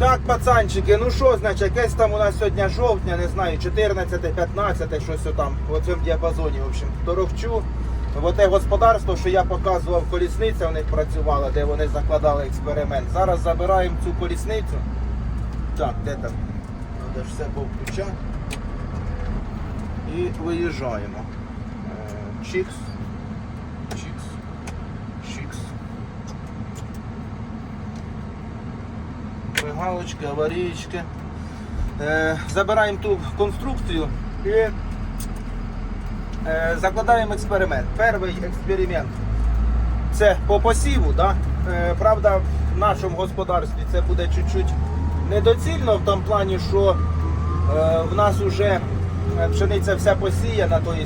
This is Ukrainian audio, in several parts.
Так, пацанчики, ну що, значить, якесь там у нас сьогодні жовтня, не знаю, 14, 15, щось там, в цьому діапазоні, в общем, торохчу. В те господарство, що я показував, колісниця у них працювала, де вони закладали експеримент. Зараз забираємо цю колісницю. Так, де там? Треба ж все повключати. І виїжджаємо. Е. Чікс. Чікс. Мигалочки, аварійки. Е, забираємо ту конструкцію і е, закладаємо експеримент. Перший експеримент це по посіву. Да? Е, правда, в нашому господарстві це буде чуть-чуть недоцільно в тому плані, що в нас вже пшениця вся посіяна, тобто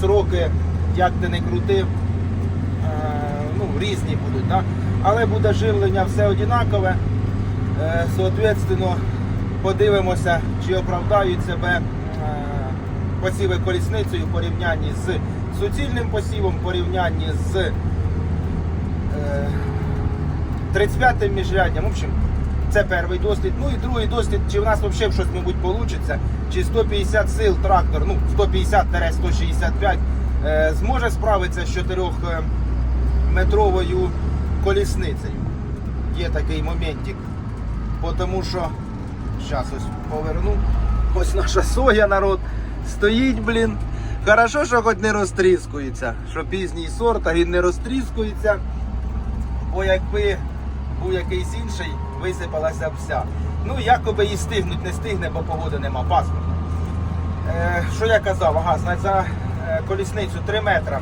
сроки, як ти не крути, е, ну, різні будуть. Да? Але буде живлення все однакове. Е, Соответственно, подивимося, чи оправдають себе е, посіви колісницею в порівнянні з суцільним посівом, в порівнянні з е, 35-м міжряддям. В общем, це перший дослід. Ну і другий дослід, чи в нас взагалі щось, мабуть, вийде, чи 150 сил трактор, ну 150-165 е, зможе справитися з 4-метровою колісницею. Є такий моментик. Тому що, зараз ось поверну. Ось наша соя, народ, стоїть, блін. Хорошо, що хоч не розтріскується. Що пізній сорт, а він не розтріскується. Бо якби був якийсь інший, висипалася вся. Ну, якоби і стигнуть, не стигне, бо погоди нема, пасмурно. Е, що я казав, ага, за е, колісницю 3 метра,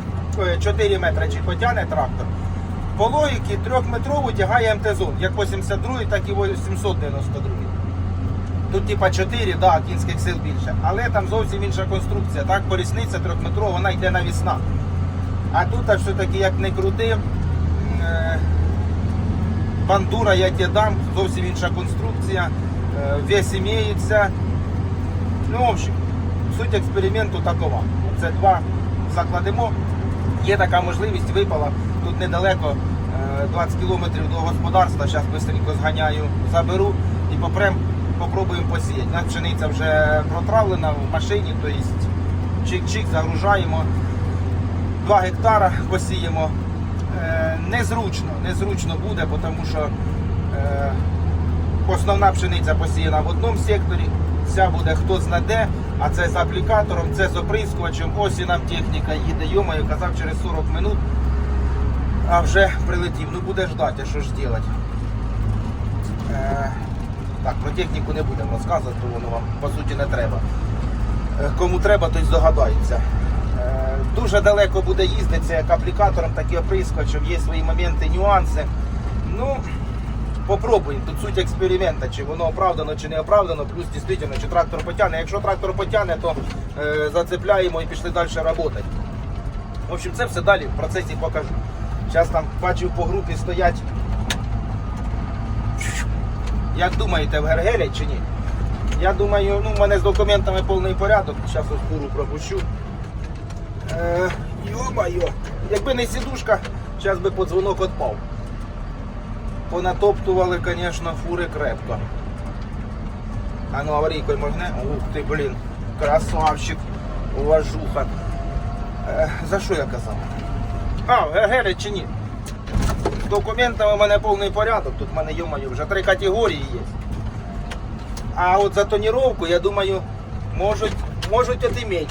4 метри чи потягне трактор. По логіки трьохметрову тягає МТ-зон, як 82, так і 792. Тут типа 4, да, кінських сил більше. Але там зовсім інша конструкція. Так, колісниця трьохметрова, вона йде навісна. А тут а все-таки як не крути, е, бандура я тебе дам, зовсім інша конструкція, е, вес імеється. Ну, в общем, суть експерименту такова. Це два закладемо. Є така можливість, випала недалеко, е, 20 кілометрів до господарства. Зараз швидко зганяю, заберу і попрем, попробуємо посіяти. У пшениця вже протравлена в машині, тобто чик-чик загружаємо. 2 гектара посіємо. Е, Незручно, незручно буде, тому що е, основна пшениця посіяна в одному секторі, вся буде хто знаде, а це з аплікатором, це з оприскувачем. Ось і нам техніка їде. Йомаю, казав через 40 минут, а вже прилетів. Ну буде ждати, що ж робити. Е, так, про техніку не будемо розказувати, бо воно вам по суті не треба. Е, Кому треба, той здогадається. Е, Дуже далеко буде їздити як аплікатором, так і оприскувачем. Є свої моменти, нюанси. Ну, попробуємо. Тут суть експеримента, чи воно оправдано, чи не оправдано, плюс дійсно, чи трактор потягне. Якщо трактор потягне, то е, зацепляємо і пішли далі працювати. В общем, це все далі в процесі покажу. Зараз там бачив по групі стоять. Як думаєте, в Гергелять чи ні? Я думаю, ну, в мене з документами повний порядок. Зараз ось фуру пропущу. Е, Йо-майо, якби не сідушка, зараз би подзвонок відпав. Понатоптували, звісно, фури крепко. А ну аварійкою моргне. Ух ти, блін, красавчик, уважуха. Е, за що я казав? А, Гергелять чи ні? З документами в мене повний порядок. Тут в мене, йомаю, вже три категорії є. А от за тоніровку, я думаю, можуть, можуть отиміть.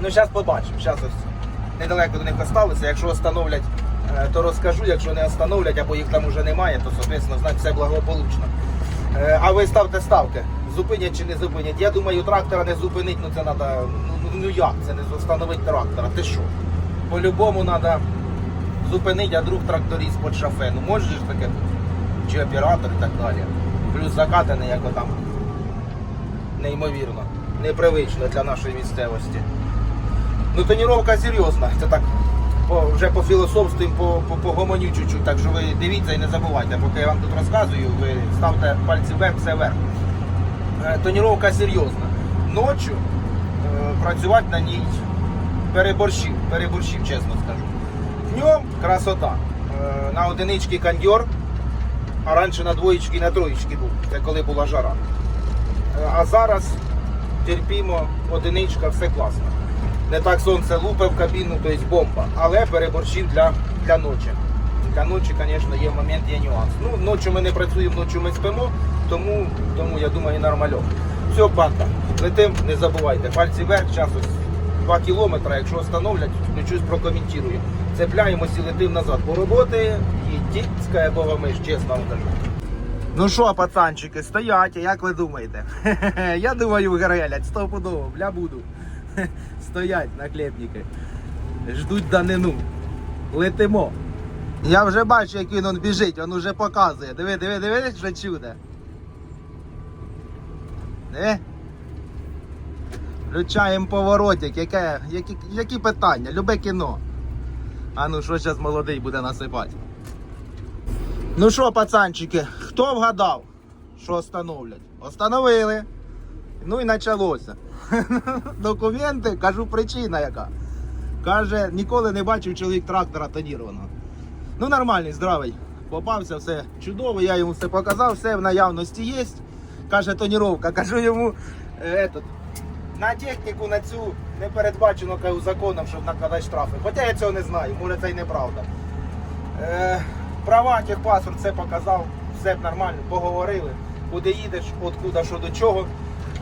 Ну, зараз побачимо. Зараз ось недалеко до них осталося. Якщо встановлять, е, то розкажу. Якщо не встановлять або їх там уже немає, то соответственно, значить все благополучно. Е, А ви ставте ставки. Зупинять чи не зупинять. Я думаю, трактора не зупинить, ну це треба. Ну, ну як це не встановити трактора? Ти що? По-любому треба зупинити, а друг тракторист під шафе. Ну може таке бути? Чи оператор і так далі. Плюс закатаний, як отам. Неймовірно. Непривично для нашої місцевості. Ну, тоніровка серйозна. Це так по, вже по філософству, по, по, погомоню чуть-чуть. Так що ви дивіться і не забувайте, поки я вам тут розказую, ви ставте пальці вверх, все вверх. Е, Тоніровка серйозна. Ночі е, працювати на ній переборщив, переборщив, чесно скажу. Днем красота. Е, на одинички кондьор, А раніше на двоєчки і на троєчки був, це коли була жара. Е, А зараз терпімо, одиничка, все класно. Не так сонце лупе в кабіну, тобто бомба. Але переборщив для, для ночі. Для ночі, звісно, є момент, є нюанс. Ну, ночі ми не працюємо, ночі ми спимо, тому, тому я думаю, нормальок. Все, банда, летим, не забувайте. Пальці вверх, час ось 2 кілометри, якщо встановлять, включусь, прокоментую. Цепляємось і летим назад. По роботи єдітська бога миш, чесно вам кажу. Ну що, пацанчики, стоять, як ви думаєте? Я думаю, грелять, стопудово, бля буду. Стоять наклепники. Ждуть данину. Летимо. Я вже бачу, як він он біжить, він уже показує. Диви, диви, диви, що чуде. Диви. Включаємо поворотик. Яке, які, які питання? Любе кіно. А ну що зараз молодий буде насипати? Ну що, пацанчики, хто вгадав, що остановлять? Остановили. Ну і почалося. Документи, кажу, причина яка. Каже, ніколи не бачив чоловік трактора тонірованого. Ну, нормальний, здравий. Попався, все чудово, я йому все показав, все в наявності є. Каже, тоніровка. Кажу йому, е, этот, на техніку на цю не передбачено законом, щоб накладати штрафи. Хоча я цього не знаю, може це й неправда. Е, права, техпаспорт, все показав, все нормально, поговорили. Куди їдеш, откуда, що до чого.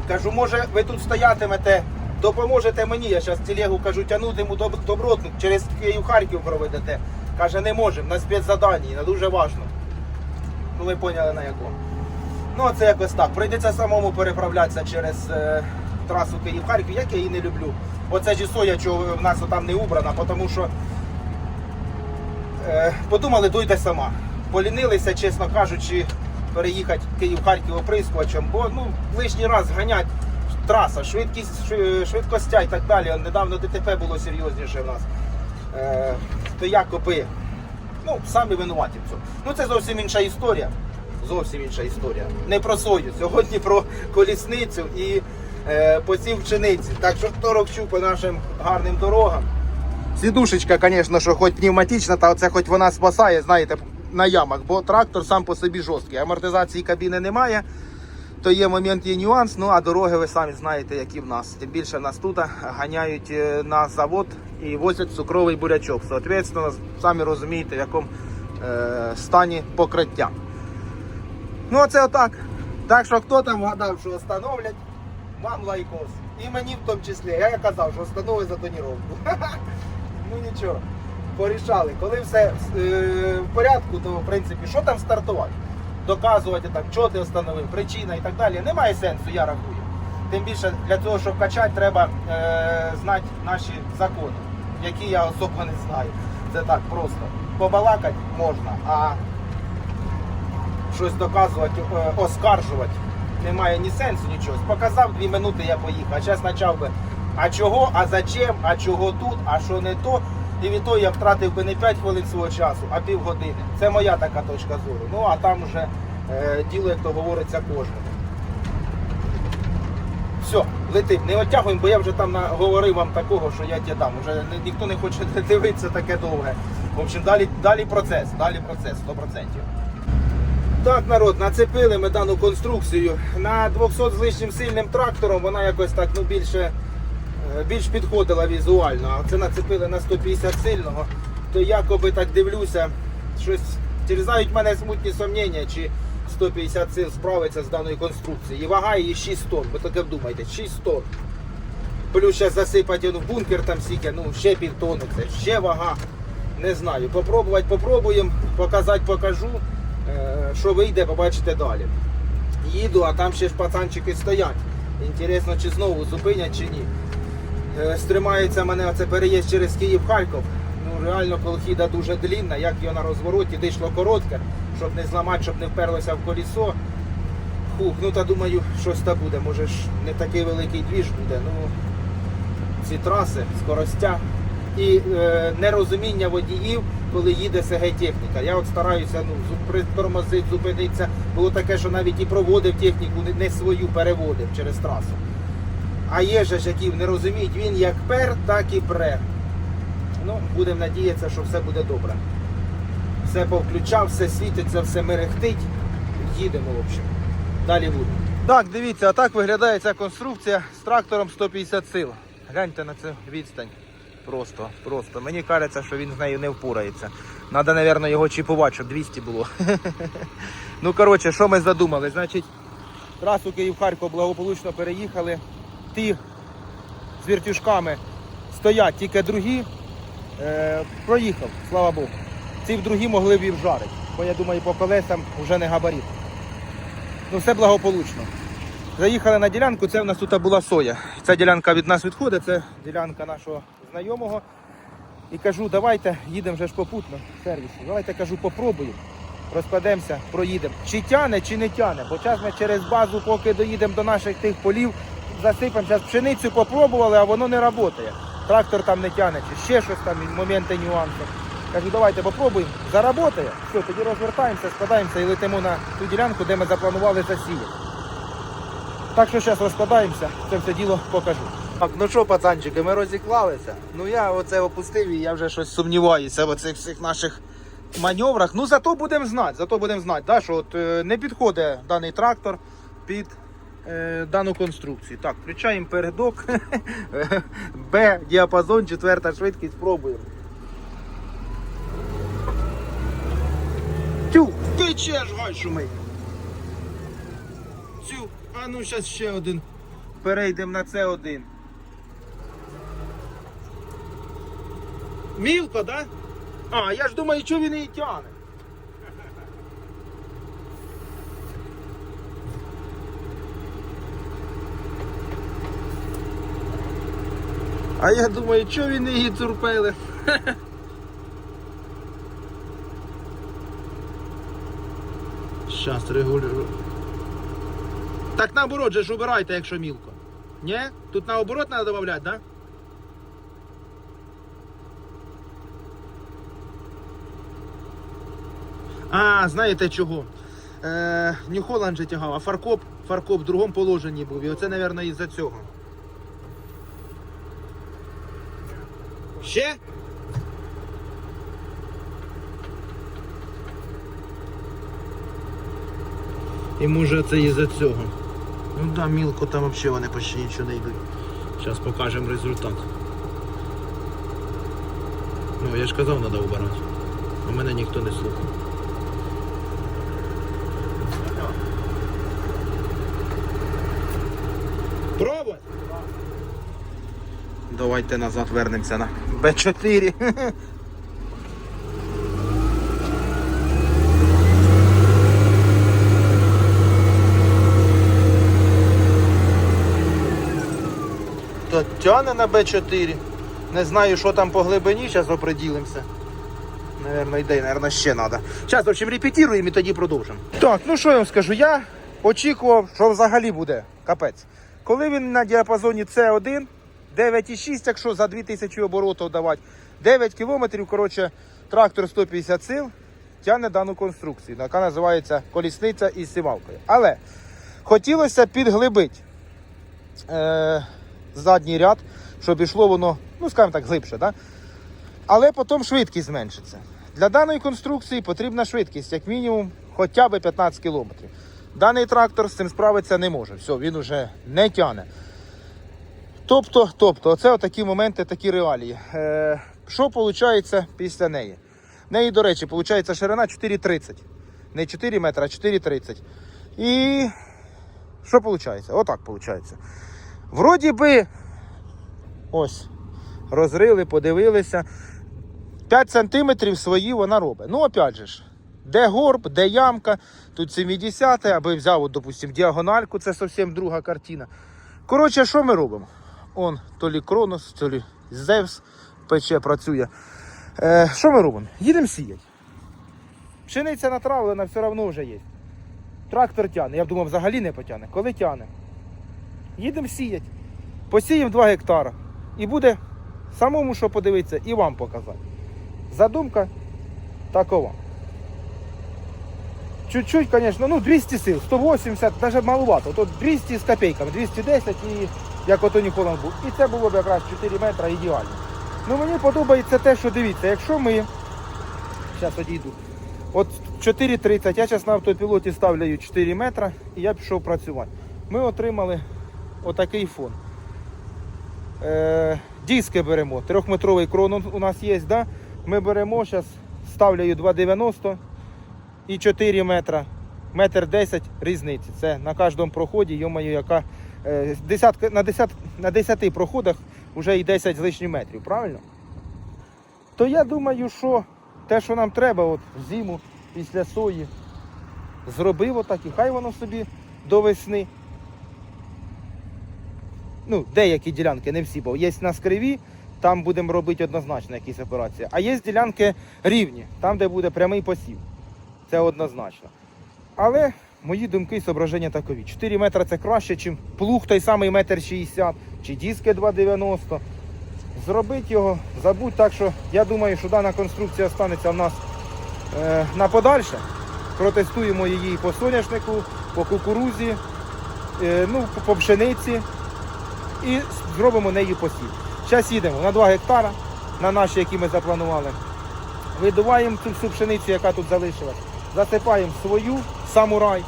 Кажу, може ви тут стоятимете, допоможете мені. Я зараз телегу кажу, тягнутиму доб- добротну, через Київ Харків проведете. Каже, не можемо, на спецзаданні, на дуже важно. Ну ви поняли на якому. Ну це якось так. Прийдеться самому переправлятися через е, трасу Київ-Харків, як я її не люблю. Оце ж соя, чого в нас там не убрана, тому що е, подумали, дойде сама. Полінилися, чесно кажучи, переїхати Київ-Харків оприскувачем, бо ну, лишній раз ганять траса, швидкість, швидкостя і так далі. Недавно ДТП було серйозніше в нас. Е, то якоби ну, самі винуваті в цьому. Ну це зовсім інша історія. Зовсім інша історія. Не про сою. Сьогодні про колісницю і посів пшениці. Так що хто ровчу по нашим гарним дорогам. Сідушечка, звісно, що хоч пневматична, та це хоч вона спасає, знаєте, на ямах, бо трактор сам по собі жорсткий. Амортизації кабіни немає. То є момент, є нюанс, ну а дороги ви самі знаєте, які в нас. Тим більше нас тут ганяють е, на завод і возять цукровий бурячок. Соответственно, самі розумієте, в якому е, стані покриття. Ну, оце отак. Так що хто там гадав, що встановлять, вам лайкос. І мені в тому числі. Я казав, що встановить за тоніровку. Ну нічого, порішали. Коли все е, в порядку, то в принципі, що там стартувати? Доказувати так, що ти встановив, причина і так далі. Немає сенсу, я рахую. Тим більше для того, щоб качати, треба е, знати наші закони, які я особо не знаю. Це так просто. Побалакати можна, а щось доказувати, е, оскаржувати немає ні сенсу нічого. Показав дві минути, я поїхав. А зараз почав би. А чого, а зачем, а чого тут, а що не то. І від того я втратив би не 5 хвилин свого часу, а півгодини. Це моя така точка зору. Ну а там вже е, діло, як то говориться, кожному. Все, летим, не оттягуємо, бо я вже там говорив вам такого, що я тебе дам. Уже ніхто не хоче дивитися таке довге. В общем, далі, далі процес, далі процес, 100%. Так, народ, нацепили ми дану конструкцію. На 200 з лишнім сильним трактором вона якось так ну, більше, е, більш підходила візуально. А це нацепили на 150 сильного. То якоби так дивлюся, щось терзають мене смутні сумніння, чи 150 сил справиться з даною конструкцією. І вага її 6 тонн. Ви таке вдумайте, 6 тонн. Плюс ще засипати в бункер там стільки, ну ще півтонни, це ще вага. Не знаю. Попробувати попробуємо, показати покажу. Що вийде, побачите далі. Їду, а там ще ж пацанчики стоять. Інтересно, чи знову зупинять, чи ні. Е, Стримається мене оце переїзд через Київ-Харків. Ну реально колхіда дуже длінна, як його на розвороті дійшло коротке, щоб не зламати, щоб не вперлося в колесо. Хух, ну та думаю, щось та буде. Може ж не такий великий двіж буде. Ну, ці траси, скоростя і е, нерозуміння водіїв, коли їде СГ техніка. Я от стараюся ну, притормозити, зупинитися. Було таке, що навіть і проводив техніку, не- свою переводив через трасу. А є же ж, які не розуміють, він як пер, так і пре. Ну, будемо надіятися, що все буде добре. Все повключав, все світиться, все мерехтить. Їдемо, в общем. Далі буде. Так, дивіться, а так виглядає ця конструкція з трактором 150 сил. Гляньте на цю відстань. Просто, просто. Мені кажеться, що він з нею не впорається. Надо, мабуть, його чіпувати, щоб 200 було. ну, коротше, що ми задумали? Значить, трасу Київ-Харків благополучно переїхали. Ті з вертюшками стоять тільки другі. Е, проїхав, слава Богу. Ці в другі могли б і вжарити. Бо я думаю, по колесам вже не габарит. Ну, все благополучно. Заїхали на ділянку, це в нас тут була соя. Ця ділянка від нас відходить, це ділянка нашого знайомого. І кажу, давайте їдемо вже ж попутно в сервісі. Давайте кажу, попробуємо. Розкладемося, проїдемо. Чи тяне, чи не тяне. Бо час ми через базу, поки доїдемо до наших тих полів, засипемо. Зараз пшеницю попробували, а воно не працює. Трактор там не тяне, чи ще щось там, моменти, нюанси. Кажу, давайте попробуємо. Заработає. Все, тоді розвертаємося, складаємося і летимо на ту ділянку, де ми запланували засіяти. Так що зараз розкладаємося, це все діло покажу. Так, ну що, пацанчики, ми розіклалися. Ну я оце опустив і я вже щось сумніваюся в оцих всіх наших маневрах. Ну зато будемо знати, зато будемо знати, да, що от, е, не підходить даний трактор під е, дану конструкцію. Так, включаємо передок. Б, діапазон, четверта швидкість, пробуємо. Тю, течеш, гай шумить. Цю, а ну зараз ще один. Перейдемо на це один. Мілко, да? А, я ж думаю, що він її тягне. А я думаю, що він її турпели. Щас регулюю. Так наоборот же ж убирайте, якщо мілко. Ні? Тут наоборот треба додати, да? А, знаєте чого? Е, Нью Холланд же тягав, а фаркоп, фаркоп в другому положенні був. І оце, мабуть, із-за цього. Ще? І може це із-за цього. Ну да, мілко там взагалі вони почти нічого не йдуть. Зараз покажемо результат. Ну, я ж казав, треба убирати. А мене ніхто не слухав. Давайте назад вернемося на Б4. Тяне на Б4. Не знаю, що там по глибині, зараз оприділимося. Наверно, йде, наверно, ще треба. Зараз, в общем, репетируємо і тоді продовжимо. Так, ну що я вам скажу, я очікував, що взагалі буде капець. Коли він на діапазоні С1, 9,6, якщо за 2000 оборотів давати, 9 кілометрів, коротше, трактор 150 сил тягне дану конструкцію, яка називається колісниця із сівалкою. Але хотілося підглибити е, задній ряд, щоб йшло воно, ну скажімо так, глибше. Да? Але потім швидкість зменшиться. Для даної конструкції потрібна швидкість, як мінімум, хоча б 15 км. Даний трактор з цим справитися не може. Все, він уже не тяне. Тобто, тобто, оце отакі моменти, такі реалії. Е, що виходить після неї? В неї, до речі, виходить ширина 4,30. Не 4 метри, а 4,30. І що виходить? Отак виходить. Вроді би, ось, розрили, подивилися. 5 сантиметрів свої вона робить. Ну, опять же ж, де горб, де ямка, тут 70 аби взяв, от, допустим, діагональку, це зовсім друга картина. Коротше, що ми робимо? Он, то лі Кронос, то лі Зевс пече, працює. Е, що ми робимо? Їдемо сіяти. Пшениця натравлена, все одно вже є. Трактор тяне. Я б думав, взагалі не потягне. Коли тяне? Їдемо сіяти. Посіємо 2 гектара. І буде самому що подивитися і вам показати. Задумка такова. Чуть-чуть, звісно, ну 200 сил, 180, навіть маловато. То 200 з копійками, 210 і як ото Ніколан був. І це було б якраз 4 метри ідеально. Ну мені подобається те, що дивіться, якщо ми. Зараз одійду. От 4.30, я зараз на автопілоті ставляю 4 метри і я пішов працювати. Ми отримали отакий фон. Е, диски беремо. Трьохметровий крон у нас є, да? Ми беремо, зараз ставляю 2,90 і 4 метра. Метр 10 різниці. Це на кожному проході, йомаю, яка десятка, на, 10, на 10 проходах вже і 10 з лишнім метрів, правильно? То я думаю, що те, що нам треба, от в зиму після сої, зробив отак і хай воно собі до весни. Ну, деякі ділянки, не всі, бо є на криві, там будемо робити однозначно якісь операції. А є ділянки рівні, там, де буде прямий посів. Це однозначно. Але мої думки і зображення такові. 4 метри це краще, ніж плуг той самий метр 60 чи диски 2,90. Зробити його, забудь так, що я думаю, що дана конструкція станеться в нас е, на подальше. Протестуємо її по соняшнику, по кукурузі, е, ну, по пшениці і зробимо нею посів. Зараз їдемо на 2 гектара, на наші, які ми запланували. Видуваємо цю всю пшеницю, яка тут залишилась, засипаємо свою самурай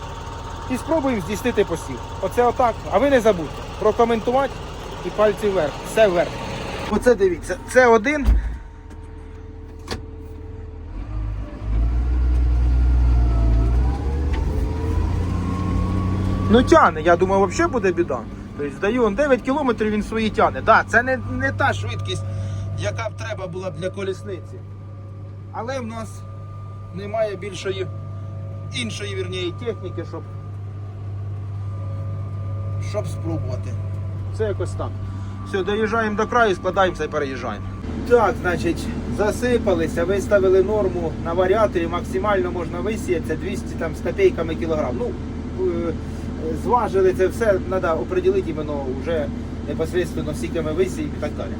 і спробуємо здійснити посів. Оце отак. А ви не забудьте прокоментувати і пальці вверх. Все вверх. Оце дивіться, це один. Ну тяне, я думаю, взагалі буде біда. Тобто здаю он 9 кілометрів, він свої тяне. Да, це не, не та швидкість, яка б треба була б для колісниці. Але в нас немає більшої іншої вірніше, техніки, щоб, щоб спробувати. Це якось так. Все, доїжджаємо до краю, складаємося і переїжджаємо. Так, значить, засипалися, виставили норму на варіаторі, максимально можна висіяти, 200 там, з копійками кілограм. Ну, е, зважили це все, треба оприділити іменно вже непосредственно скільки ми висіємо і так далі.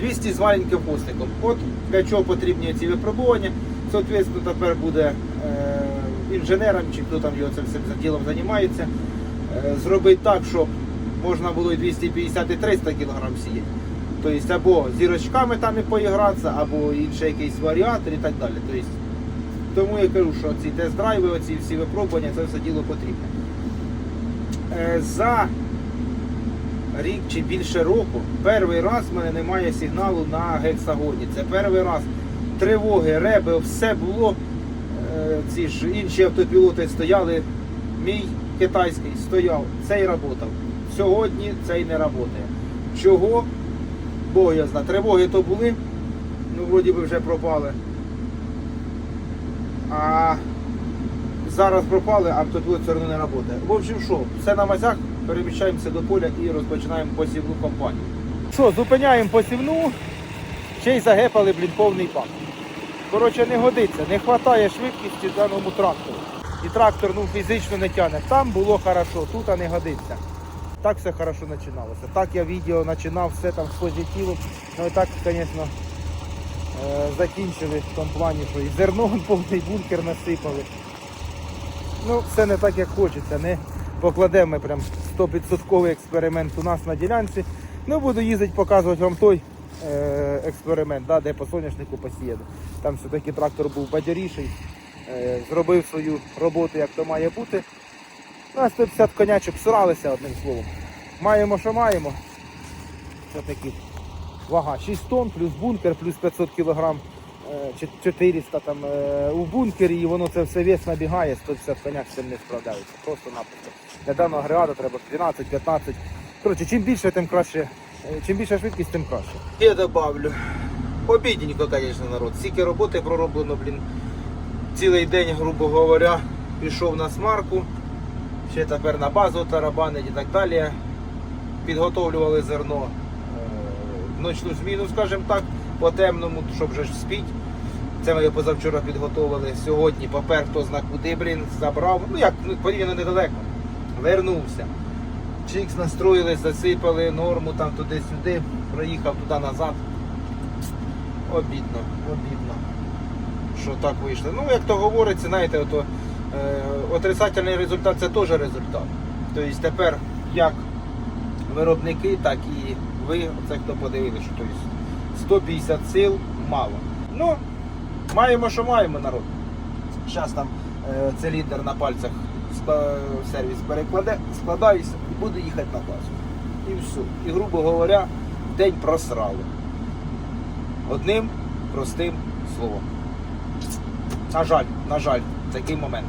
200 з маленьким хвостиком. От для чого потрібні ці випробування. Соответственно, тепер буде е, інженерам, чи хто там його цим ділом займається, е, зробити так, щоб можна було і 250 і 300 кг сіяти. Тобто або зірочками там і поігратися, або інший якийсь варіатор і так далі. Тобто, тому я кажу, що ці тест-драйви, оці всі випробування, це все діло потрібне. Е, за рік чи більше року, перший раз в мене немає сигналу на гексагоні. Це перший раз. Тривоги, реби, все було. Е, Ці ж інші автопілоти стояли. Мій китайський стояв, цей працював. Сьогодні цей не працює. Чого? Бог я знаю. Тривоги то були, ну вроді би вже пропали. А зараз пропали, а автопілот все одно не працює. В общем, що, все на мазях, переміщаємося до поля і розпочинаємо посівну кампанію. Що, зупиняємо посівну, ще й загепали, блін, повний пак. Коротше, не годиться, не вистачає швидкості даному трактору. І трактор ну, фізично не тягне. Там було хорошо, тут а не годиться. Так все хорошо починалося. Так я відео починав, все там з позитивом. Ну і так, звісно, е, закінчили в тому плані, що і зерно повний бункер насипали. Ну, все не так, як хочеться. Не покладемо ми прям 100% експеримент у нас на ділянці. Ну, буду їздити, показувати вам той експеримент, да, де по соняшнику посіяно. Там все-таки трактор був бадяріший, е, зробив свою роботу, як то має бути. На 150 конячок сралися одним словом. Маємо, що маємо. Все-таки вага 6 тонн, плюс бункер, плюс 500 кілограм, е, 400 там е, у бункері, і воно це все вес набігає, 150 коняк цим не справляється. Просто-напросто. Для даного агрегата треба 12-15. Коротше, чим більше, тим краще. Е, Чим більша швидкість, тим краще. Я добавлю. Обідненько, звісно, народ. Стільки роботи пророблено, блін. Цілий день, грубо говоря, пішов на смарку. Ще тепер на базу тарабанить і так далі. Підготовлювали зерно е, в ночну зміну, скажімо так, по темному, щоб вже ж спіть. Це ми позавчора підготовили. Сьогодні попер хто зна куди, блін, забрав. Ну як, ну, порівняно недалеко. Вернувся. Чікс настроїли, засипали норму там туди-сюди, проїхав туди назад. Обідно, обідно. Що так вийшло. Ну, як то говориться, знаєте, ото, е, отрицательний результат це теж результат. Тобто тепер як виробники, так і ви, оце хто подивилися, що тобто 150 сил мало. Ну, маємо, що маємо, народ. Зараз там е, циліндр на пальцях скла- сервіс перекладе, складаюся буду їхати на базу. І все. І, грубо говоря, день просрали. Одним простим словом. На жаль, на жаль, такий момент.